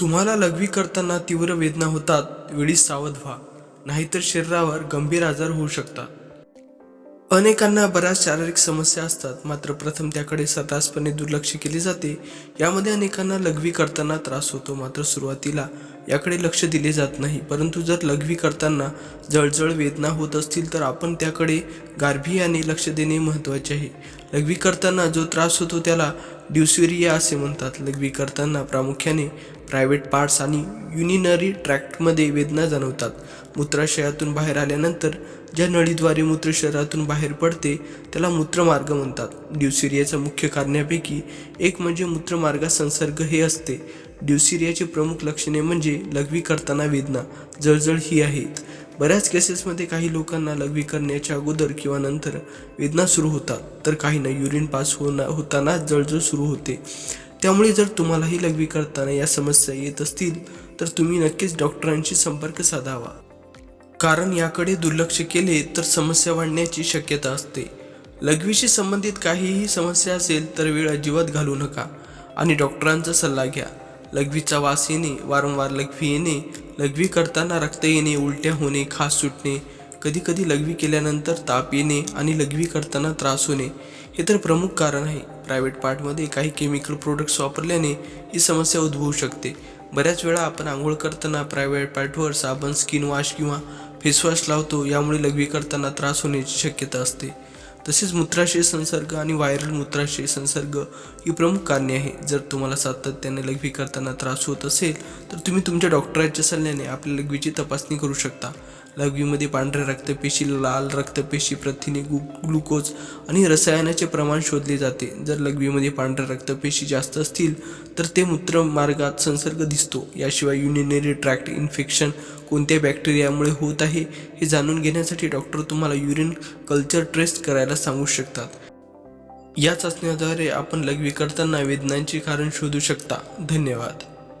तुम्हाला लघवी करताना तीव्र वेदना होतात वेळी सावध व्हा. नाहीतर शरीरावर गंभीर आजार होऊ शकतात. अनेकांना बऱ्याच शारीरिक समस्या असतात मात्र प्रथम त्याकडे सतासपणे दुर्लक्ष केले जाते. यामध्ये अनेकांना लघवी करताना त्रास होतो मात्र सुरुवातीला याकडे लक्ष दिले जात नाही. परंतु जर लघवी करताना जळजळ वेदना होत असतील तर आपण त्याकडे गार्भीयाने लक्ष देणे महत्त्वाचे आहे. लघवी करताना जो त्रास होतो त्याला ड्युसेरिया असे म्हणतात. लघवी करताना प्रामुख्याने प्रायव्हेट पार्ट्स आणि युनिनरी ट्रॅक्टमध्ये वेदना जाणवतात. मूत्राशयातून बाहेर आल्यानंतर ज्या नळीद्वारे मूत्र शरीरातून बाहेर पडते त्याला मूत्रमार्ग म्हणतात. ड्युसिरियाच्या मुख्य कारणापैकी एक म्हणजे मूत्रमार्गात संसर्ग हे असते. ड्युसिरियाची प्रमुख लक्षणे म्हणजे लघवी करताना वेदना. जळजळ ही आहेत. बऱ्याच केसेसमध्ये काही लोकांना लघवी करण्याच्या अगोदर किंवा नंतर वेदना सुरू होतात. तर काहींना युरिन पास होना होताना जळजळ सुरू होते. त्यामुळे जर तुम्हालाही लघवी करताना या समस्या येत असतील तर तुम्ही नक्कीच डॉक्टरांशी संपर्क साधावा. कारण याकडे दुर्लक्ष केले तर समस्या वाढण्याची शक्यता असते. लघवीशी संबंधित काहीही समस्या असेल तर वेळ अजिबात घालू नका. आणि डॉक्टरांचा सल्ला घ्या. लघवीचा वास येणे वारंवार लघवी येणे लघवी करताना रक्त येणे उलट्या होणे खास सुटणे कधीकधी लघवी केल्यानंतर ताप येणे आणि लघवी करताना त्रास होणे हे तर प्रमुख कारण आहे. प्रायव्हेट पार्टमध्ये काही केमिकल प्रोडक्ट्स वापरल्याने ही समस्या उद्भवू शकते. बऱ्याच वेळा आपण आंघोळ करताना प्रायव्हेट पार्टवर साबण स्किन वॉश किंवा फेसवॉश लावतो यामुळे लघवी करताना त्रास होण्याची शक्यता असते. तसेच मूत्राशय संसर्ग आणि व्हायरल मूत्राशय संसर्ग ही प्रमुख कारणे आहे जर तुम्हाला सातत्याने लघवी करताना त्रास होत असेल तर तुम्ही तुमच्या डॉक्टरांच्या सल्ल्याने आपल्या लघवीची तपासणी करू शकता. लघवीमध्ये पांढऱ्या रक्तपेशी लाल रक्तपेशी प्रथिने ग्लु ग्लुकोज आणि रसायनाचे प्रमाण शोधले जाते. जर लघवीमध्ये पांढऱ्या रक्तपेशी जास्त असतील तर ते मूत्रमार्गात संसर्ग दिसतो. याशिवाय युरिनरी ट्रॅक्ट इन्फेक्शन कोणत्या बॅक्टेरियामुळे होत आहे हे जाणून घेण्यासाठी डॉक्टर तुम्हाला युरिन कल्चर ट्रेस्ट करायला सांगू शकतात. या चाचण्याद्वारे आपण लघवी करताना वेदनांचे कारण शोधू शकता. धन्यवाद.